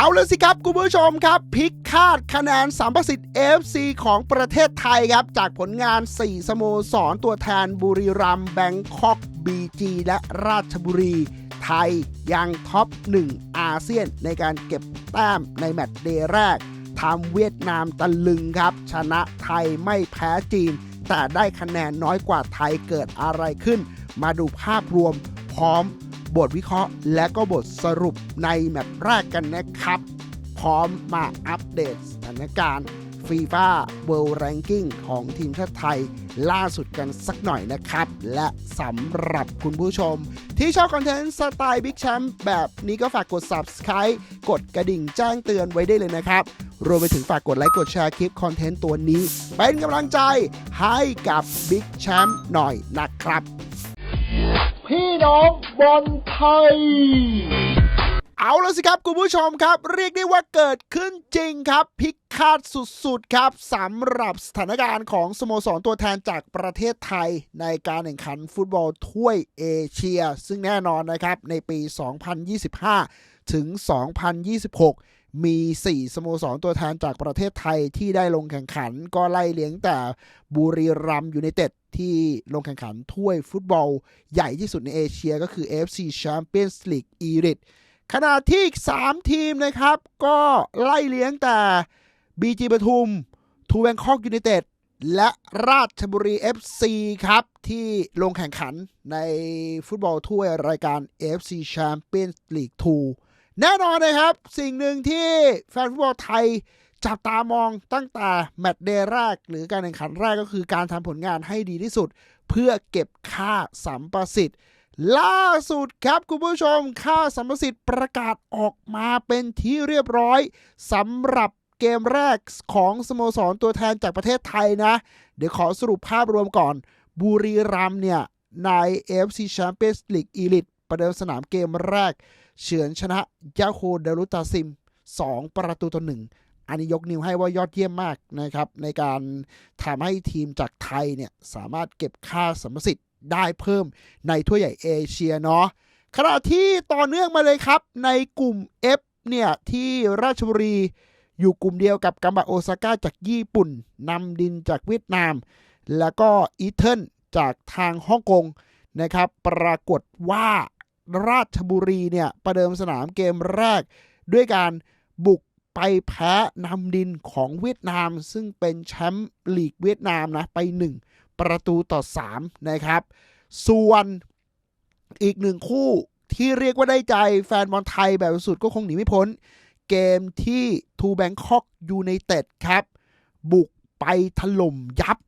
เอาเลยสิครับคุณผู้ชมครับพิกคาดคะแนนสัมประสิทธิ์ FC ของประเทศไทยครับ จากผลงาน 4 สโมสรตัวแทนบุรีรัมย์แบงคอกบีจีและราชบุรี ไทยยังท็อป 1 อาเซียนในการเก็บแต้มในแมตช์เดย์แรกทำเวียดนามตะลึงครับ ชนะไทยไม่แพ้จีน แต่ได้คะแนนน้อยกว่าไทยเกิดอะไรขึ้น มาดูภาพรวมพร้อม บทวิเคราะห์ และก็บทสรุปในแมตช์แรกกันนะครับ พร้อมมาอัปเดตสถานการณ์ฟีฟ่าเวิลด์แรงกิ้งของทีมชาติไทยล่าสุดกันสักหน่อยนะครับ และสำหรับคุณผู้ชม ที่ชอบคอนเทนต์สไตล์บิ๊กแชมป์แบบนี้ก็ฝากกด Subscribe กดกระดิ่งแจ้งเตือนไว้ได้เลยนะครับ รวมไปถึงฝากกดไลค์กดแชร์คลิปคอนเทนต์ตัวนี้ เป็นกำลังใจให้กับบิ๊กแชมป์หน่อยนะครับ พี่น้องบอลไทยเอาแล้วสิครับคุณผู้ชมครับ เรียกได้ว่าเกิดขึ้นจริงครับ พิกคาดสุดๆครับสำหรับสถานการณ์ของสโมสรตัวแทนจากประเทศไทย ในการแข่งขันฟุตบอลถ้วยเอเชีย ซึ่งแน่นอนนะครับ ในปี 2025 ถึง 2026 มี 4 สโมสรตัวแทนจากประเทศไทยที่ได้ลงแข่งขัน ก็ไล่เลี้ยงแต่บุรีรัมย์ยูไนเต็ด ที่ลงแข่งขันถ้วยฟุตบอลใหญ่ที่สุดในเอเชียก็คือ AFC Champions League Elite ขณะที่ 3 ทีมนะครับ ก็ไล่เลี้ยงแต่ BG ปทุมทูแบงคอกยูไนเต็ดและราชบุรี FC ครับ ที่ลงแข่งขันในฟุตบอลถ้วยรายการ AFC Champions League 2 แน่นอนนะครับ สิ่งหนึ่งที่แฟนฟุตบอลไทย จับตามองตั้งแต่แมตช์เดย์แรก หรือการแข่งขันแรกก็คือการทำผลงานให้ดีที่สุด เพื่อเก็บค่าสัมประสิทธิ์ล่าสุดครับคุณผู้ชม ค่าสัมประสิทธิ์ประกาศออกมาเป็นที่เรียบร้อยสำหรับเกมแรกของสโมสรตัวแทนจากประเทศไทยนะ เดี๋ยวขอสรุปภาพรวมก่อน บุรีรัมเนี่ย ใน AFC Champions League Elite ประเดิมสนามเกมแรก เฉือนชนะยาโคเดลุตาซิม 2 ประตูต่อหนึ่ง อันนี้ยกนิ้วให้ว่ายอดเยี่ยมมากนะครับ ในการทำให้ทีมจากไทยเนี่ยสามารถเก็บค่าสัมรสิทธิ์ได้เพิ่มในถ้วยใหญ่เอเชียเนาะขณะที่ต่อเนื่องมาเลยครับ ในกลุ่ม F เนี่ยที่ราชบุรีอยู่กลุ่มเดียวกับกัมบะโอซาก้าจากญี่ปุ่นนำดินจากเวียดนาม แล้วก็อีเทิลจากทางฮ่องกงนะครับ ปรากฏว่าราชบุรีเนี่ยประเดิมสนามเกมแรกด้วยการบุก ไปแพ้นำดินของเวียดนาม ซึ่งเป็นแชมป์ลีกเวียดนามนะไป 1 ประตูต่อ 3 นะครับ ส่วนอีกหนึ่งคู่ที่เรียกว่าได้ใจแฟนบอลไทยแบบสุดก็คงหนีไม่พ้น เกมที่ทูแบงคอกยูไนเต็ดครับ บุกไปถล่มยับ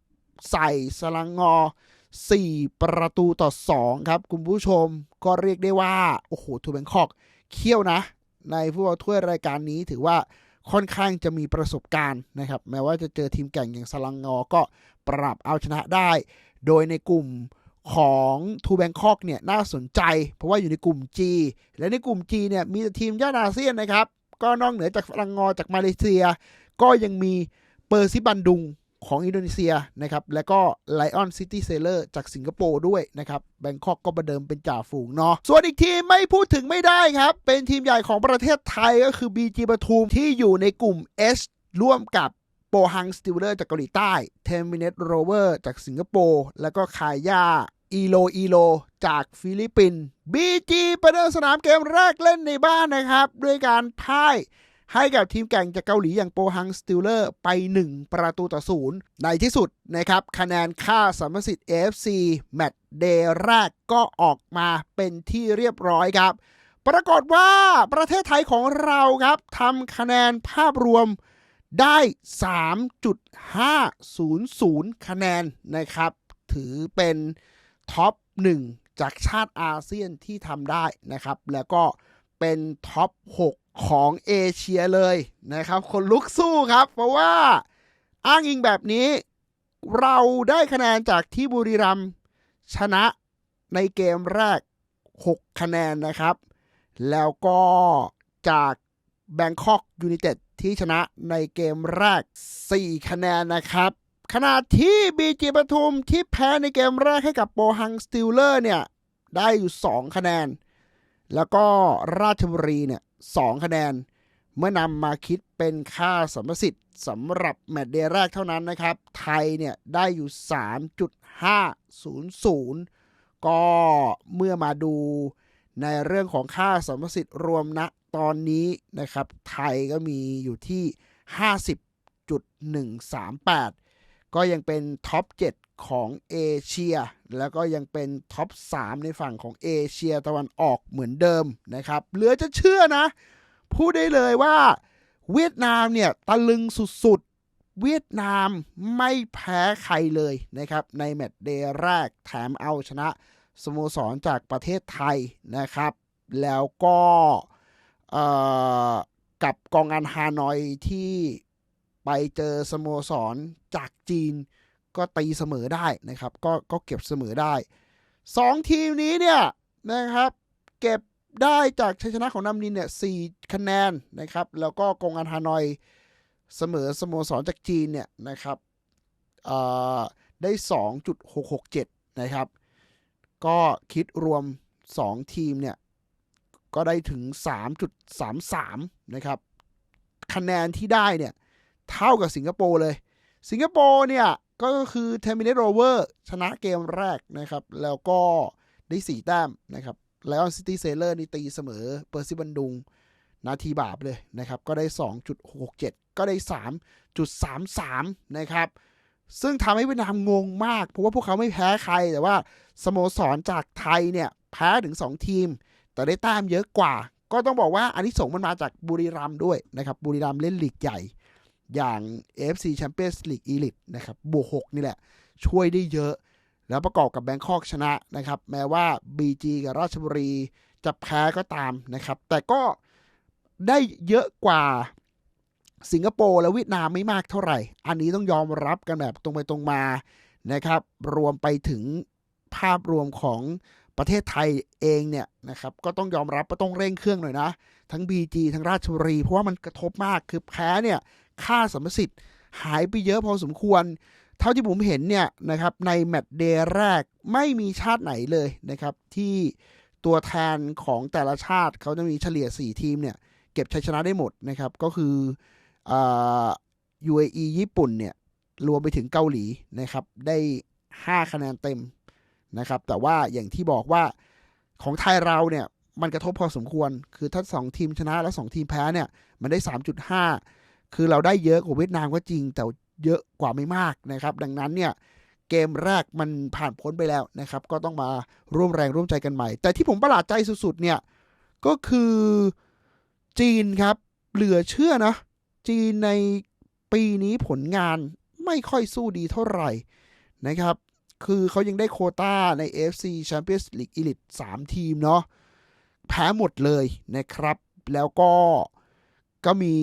ใส่สลังงอ 4 ประตูต่อ 2 ครับ คุณผู้ชมก็เรียกได้ว่า โอ้โหทูแบงคอกเขี้ยวนะ ในฟุตบอลถ้วยรายการนี้ถือว่าค่อนข้างจะมีประสบการณ์นะครับ แม้ว่าจะเจอทีมแก่งอย่างสลังงอ ก็ปรับเอาชนะได้ โดยในกลุ่มของทูแบงคอกเนี่ยน่าสนใจ เพราะว่าอยู่ในกลุ่ม G และในกลุ่ม G เนี่ยมีแต่ทีมย่านอาเซียนนะครับ ก็นอกเหนือจากสลังงอจากมาเลเซีย ก็ยังมีเปอร์ซิบันดุง ของอินโดนีเซียนะครับ และก็ไลออนซิตี้เซเลอร์จากสิงคโปร์ด้วยนะครับแบงคอกก็ประเดิมเป็นจ่าฝูงเนาะส่วนอีกทีมไม่พูดถึงไม่ได้ครับ เป็นทีมใหญ่ของประเทศไทยก็คือ BG ปทุมที่อยู่ในกลุ่ม S ร่วมกับโปฮังสติลเลอร์จากเกาหลีใต้เทมมิเนตโรเวอร์จากสิงคโปร์ แล้วก็คายาอีโลอีโล จากฟิลิปปินส์ BG ประเดิมสนามเกมแรกเล่นในบ้านนะครับ ด้วยการพ่าย ให้กับทีมแก่งจากเกาหลีอย่างโปฮังสติลเลอร์ไป 1 ประตูต่อศูนย์ในที่สุดนะครับคะแนนค่าสัมสิทธิ์ AFC แมตช์เดย์แรกก็ออกมาเป็นที่เรียบร้อยครับ ปรากฏว่าประเทศไทยของเราครับทำคะแนนภาพรวมได้ 3.500 คะแนนนะครับ ถือเป็นท็อป 1 จากชาติอาเซียนที่ทำได้นะครับ แล้วก็เป็นท็อป 6 ของเอเชียเลยนะครับคนลุกสู้ครับ เพราะว่าอ้างอิงแบบนี้ เราได้คะแนนจากที่บุรีรัมชนะในเกมแรก 6 คะแนนนะครับ แล้วก็จากแบงคอกยู n นเต็ดที่ชนะในเกมแรก 4 คะแนนนะครับ ขณะที่บีจีปทุมที่แพ้ในเกมแรกให้กับโปฮังสติลเลอร์เนี่ย ได้อยู่ 2 คะแนน แล้วก็ราชบุรีเนี่ย 2 คะแนน เมื่อนำมาคิดเป็นค่าสัมประสิทธิ์สำหรับแมตช์เดย์แรกเท่านั้นนะครับ ไทยเนี่ยได้อยู่ 3.500 ก็เมื่อมาดูในเรื่องของค่าสัมประสิทธิ์รวมณตอนนี้นะครับ ไทยก็มีอยู่ที่ 50.138 ก็ยังเป็นท็อป 7 ของเอเชีย แล้วก็ยังเป็นท็อป 3 ในฝั่งของเอเชียตะวันออกเหมือนเดิมนะครับเหลือจะเชื่อนะ พูดได้เลยว่าเวียดนามเนี่ยตะลึงสุดๆ เวียดนามไม่แพ้ใครเลยนะครับ ในแมตช์เดย์แรกแถมเอาชนะสโมสรจากประเทศไทยนะครับ แล้วก็กับกองงานฮานอยที่ไปเจอสโมสรจากจีน ก็ตีเสมอได้นะครับ ก็ก็เก็บเสมอได้สองทีมนี้เนี่ยนะครับ เก็บได้จากชัยชนะของนำนินเนี่ยสคะแนนนะครับ แล้วก็กงอันฮานอยเสมอสโมสรจากจีนเนี่ยนะครับเอ่อได้ 2.667 นะครับ ก็คิดรวม 2 ทีมเนี่ย ก็ได้ถึง 3.33 นะครับ คะแนนที่ได้เนี่ย เท่ากับสิงคโปร์เลย สิงคโปร์เนี่ย ก็คือ Terminate Rover ชนะเกมแรกนะครับ แล้วก็ได้ 4 แต้มนะครับ แล้วซิตี้เซเลอร์นี่ตีเสมอเปอร์ซิบันดุง นาทีบาปเลยนะครับ ก็ได้ 2.67 ก็ได้ 3.33 นะครับ ซึ่งทำให้เวียดนามงงมาก เพราะว่าพวกเขาไม่แพ้ใคร แต่ว่าสโมสรจากไทยเนี่ย แพ้ถึง 2 ทีม แต่ได้แต้มเยอะกว่า ก็ต้องบอกว่าอันนี้ส่งมันมาจากบุรีรัมด้วยนะครับ บุรีรัมเล่นลีกใหญ่ อย่าง AFC Champions League Elite นะครับบวก 6 นี่แหละ ช่วยได้เยอะ แล้วประกอบกับแบงคอกชนะนะครับ แม้ว่า BG กับราชบุรีจะแพ้ก็ตามนะครับ แต่ก็ได้เยอะกว่าสิงคโปร์และเวียดนามไม่มากเท่าไหร่ อันนี้ต้องยอมรับกันแบบตรงไปตรงมานะครับ รวมไปถึงภาพรวมของประเทศไทยเองเนี่ยนะครับก็ต้องยอมรับว่าต้องเร่งเครื่องหน่อยนะ ทั้ง BG ทั้งราชบุรี เพราะว่ามันกระทบมากคือแพ้เนี่ย ค่าสมรสิทธิ์ หายไปเยอะพอสมควร เท่าที่ผมเห็นเนี่ยนะครับในแมตช์เดย์แรกไม่มีชาติไหนเลยนะครับ ที่ตัวแทนของแต่ละชาติเขาจะมีเฉลี่ย 4 ทีมเนี่ย เก็บชัยชนะได้หมดนะครับ ก็คืออ่อ UAE ญี่ปุ่นเนี่ย รวมไปถึงเกาหลีนะครับ ได้ 5 คะแนนเต็มนะครับ แต่ว่าอย่างที่บอกว่าของไทยเราเนี่ย มันกระทบพอสมควร คือถ้า 2 ทีมชนะแล้ว 2 ทีมแพ้เนี่ย มันได้ 3.5 คือเราได้เยอะกว่าเวียดนามก็จริง แต่เยอะกว่าไม่มากนะครับ ดังนั้นเนี่ยเกมแรกมันผ่านพ้นไปแล้วนะครับ ก็ต้องมาร่วมแรงร่วมใจกันใหม่ แต่ที่ผมประหลาดใจสุดๆเนี่ยก็คือจีนครับ เหลือเชื่อนะ จีนในปีนี้ผลงานไม่ค่อยสู้ดีเท่าไหร่นะครับ คือเขายังได้โคต้าใน AFC Champions League Elite 3 ทีมเนาะแพ้หมดเลยนะครับ แล้วก็ ก็มี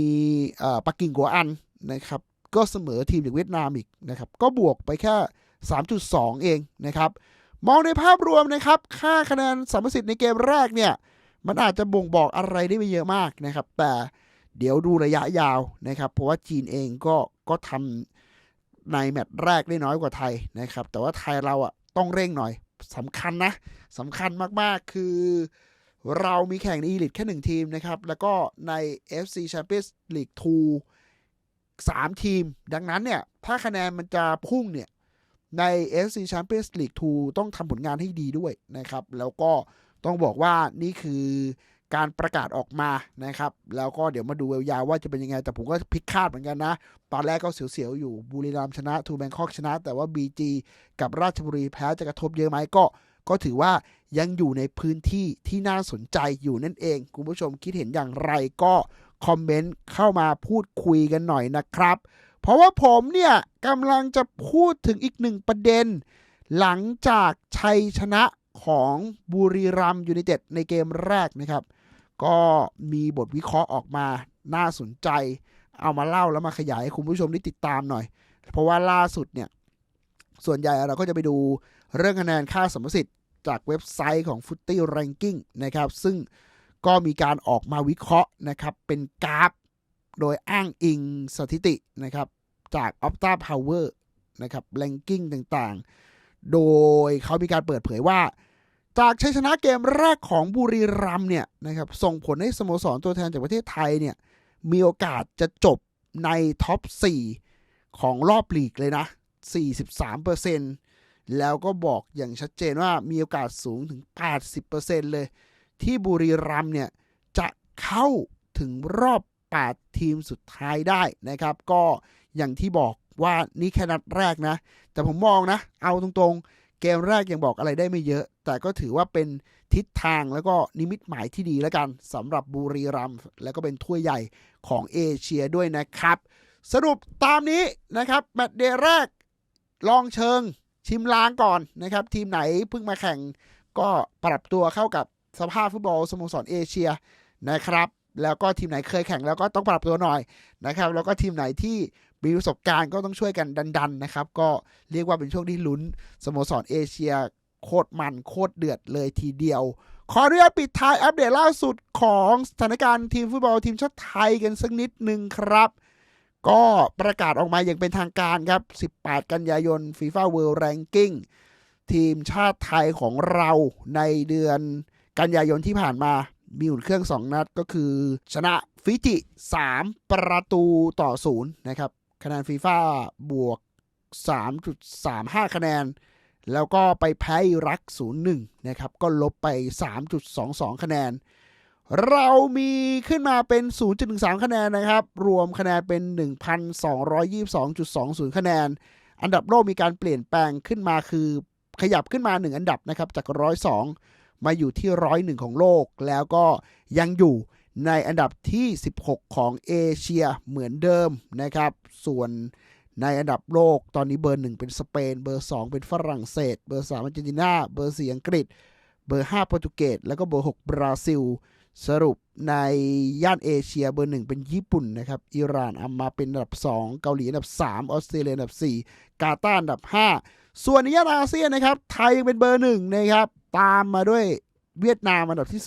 ปักกิ่งกัวอันนะครับ ก็เสมอทีมจากเวียดนามอีกนะครับ ก็บวกไปแค่ 3.2 เองนะครับ มองในภาพรวมนะครับ ค่าคะแนนสัมประสิทธิ์ในเกมแรกเนี่ย มันอาจจะบ่งบอกอะไรได้ไม่เยอะมากนะครับ แต่เดี๋ยวดูระยะยาวนะครับ เพราะว่าจีนเองก็ก็ทำในแมตช์แรกได้น้อยกว่าไทยนะครับ แต่ว่าไทยเราอะต้องเร่งหน่อยสำคัญนะสำคัญมากๆคือ เรามีแข่งในอีลิทแค่หนึ่งทีมนะครับ แล้วก็ใน FC Champions League 2 3 ทีม ดังนั้นเนี่ย ถ้าคะแนนมันจะพุ่งเนี่ย ใน FC Champions League 2 ต้องทำผลงานให้ดีด้วยนะครับ แล้วก็ต้องบอกว่านี่คือการประกาศออกมานะครับ แล้วก็เดี๋ยวมาดูยาวว่าจะเป็นยังไง แต่ผมก็พลิกคาดเหมือนกันนะ ตอนแรกก็เสียวๆอยู่บุรีรัมชนะทูแบงคอกชนะ แต่ว่า BG กับราชบุรีแพ้จะกระทบเยอะไหมก็ ก็ถือว่า ยังอยู่ในพื้นที่ที่น่าสนใจอยู่นั่นเอง คุณผู้ชมคิดเห็นอย่างไรก็คอมเมนต์เข้ามาพูดคุยกันหน่อยนะครับ เพราะว่าผมเนี่ยกำลังจะพูดถึงอีกหนึ่งประเด็น หลังจากชัยชนะของบุรีรัมยูไนเต็ดในเกมแรกนะครับ ก็มีบทวิเคราะห์ออกมาน่าสนใจ เอามาเล่าแล้วมาขยายให้คุณผู้ชมได้ติดตามหน่อย เพราะว่าล่าสุดเนี่ยส่วนใหญ่เราก็จะไปดูเรื่องคะแนนค่าสมรสิทธิ์ จากเว็บไซต์ของ f o o t y Ranking นะครับซึ่งก็มีการออกมาวิเคราะห์นะครับเป็นกราฟ โดยอ้างอิงสถิตินะครับจาก Opta Power นะครับ Ranking ต่างๆ โดยเขามีการเปิดเผยว่า จากชัยชนะเกมแรกของบุรีรัมเนี่ยนะครับส่งผลให้สโมสรตัวแทนจากประเทศไทยเนี่ยมีโอกาสจะจบในท็อป 4 ของรอบลีกเลยนะ 43% แล้วก็บอกอย่างชัดเจนว่ามีโอกาสสูงถึง 80%เลย ที่บุรีรัมเนี่ยจะเข้าถึงรอบ 8 ทีมสุดท้ายได้นะครับ ก็อย่างที่บอกว่านี่แค่นัดแรกนะ แต่ผมมองนะ เอาตรงๆ เกมแรกยังบอกอะไรได้ไม่เยอะ แต่ก็ถือว่าเป็นทิศทางแล้วก็นิมิตหมายที่ดีแล้วกันสำหรับบุรีรัมแล้วก็เป็นถ้วยใหญ่ของเอเชียด้วยนะครับ สรุปตามนี้นะครับแมตช์เดย์แรกลองเชิง ชิมลางก่อนนะครับ ทีมไหนเพิ่งมาแข่งก็ปรับตัวเข้ากับสภาพฟุตบอลสโมสรเอเชียนะครับ แล้วก็ทีมไหนเคยแข่งแล้วก็ต้องปรับตัวหน่อยนะครับ แล้วก็ทีมไหนที่มีประสบการณ์ก็ต้องช่วยกันดัน ๆ นะครับ ก็เรียกว่าเป็นช่วงที่ลุ้นสโมสรเอเชียโคตรมันโคตรเดือดเลยทีเดียว ขออนุญาตปิดท้ายอัปเดตล่าสุดของสถานการณ์ทีมฟุตบอลทีมชาติไทยกันสักนิดหนึ่งครับ ก็ประกาศออกมาอย่างเป็นทางการครับ 18 กันยายน FIFA World Ranking ทีมชาติไทยของเราในเดือนกันยายนที่ผ่านมา มีอุ่นเครื่อง 2 นัดก็คือ ชนะฟิจิ 3 ประตูต่อ 0 นะครับ คะแนนฟีฟ่าบวก 3.35 คะแนน แล้วก็ไปแพ้อิรัก 0-1 นะครับ ก็ลบไป 3.22 คะแนน เรามีขึ้นมาเป็น 0.13 คะแนนนะครับ รวมคะแนนเป็น 1,222.20 คะแนน อันดับโลกมีการเปลี่ยนแปลงขึ้นมาคือขยับขึ้นมา 1 อันดับนะครับ จาก 102 มาอยู่ที่ 101 ของโลก แล้วก็ยังอยู่ในอันดับที่ 16 ของเอเชียเหมือนเดิมนะครับ ส่วนในอันดับโลกตอนนี้เบอร์ 1 เป็นสเปน เบอร์ 2 เป็นฝรั่งเศส เบอร์3อาร์เจนตินา เบอร์ 4 อังกฤษ เบอร์ 5 โปรตุเกส แล้วก็เบอร์ 6 บราซิล สรุปในย่านเอเชียเบอร์1เป็นญี่ปุ่นนะครับ อิหร่านเอามาเป็นอันดับ 2 เกาหลีอันดับ 3 ออสเตรเลียอันดับ 4 กาตาร์อันดับ 5 ส่วนในย่านอาเซียนนะครับ ไทยยังเป็นเบอร์1นะครับ ตามมาด้วยเวียดนามอันดับที่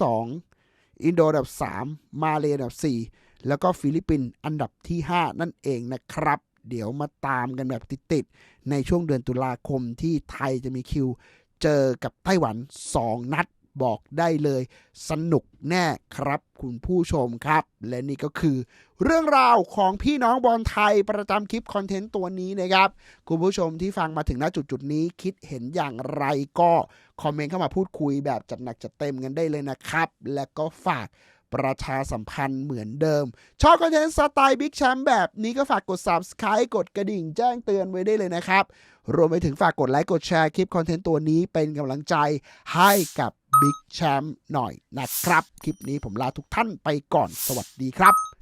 2 อินโดอันดับ 3 มาเลอันดับ 4 แล้วก็ฟิลิปปินส์อันดับที่ 5 นั่นเองนะครับ เดี๋ยวมาตามกันแบบติดๆในช่วงเดือนตุลาคมที่ไทยจะมีคิว เจอกับไต้หวัน 2 นัด บอกได้เลย สนุกแน่ครับคุณผู้ชมครับ และนี่ก็คือ เรื่องราวของพี่น้องบอลไทยประจำคลิปคอนเทนต์ตัวนี้นะครับ คุณผู้ชมที่ฟังมาถึงณจุดจุดนี้คิดเห็นอย่างไรก็ คอมเมนต์เข้ามาพูดคุยแบบจัดหนักจัดเต็มกันได้เลยนะครับ และก็ฝากประชาสัมพันธ์เหมือนเดิม ชอบคอนเทนต์สไตล์บิ๊กแชมป์แบบนี้ก็ฝากกด subscribe กดกระดิ่งแจ้งเตือนไว้ได้เลยนะครับ รวมไปถึงฝากกดไลค์กดแชร์คลิปคอนเทนต์ตัวนี้เป็นกำลังใจให้กับ บิ๊กแชมป์หน่อยนะครับ คลิปนี้ผมลาทุกท่านไปก่อนสวัสดีครับ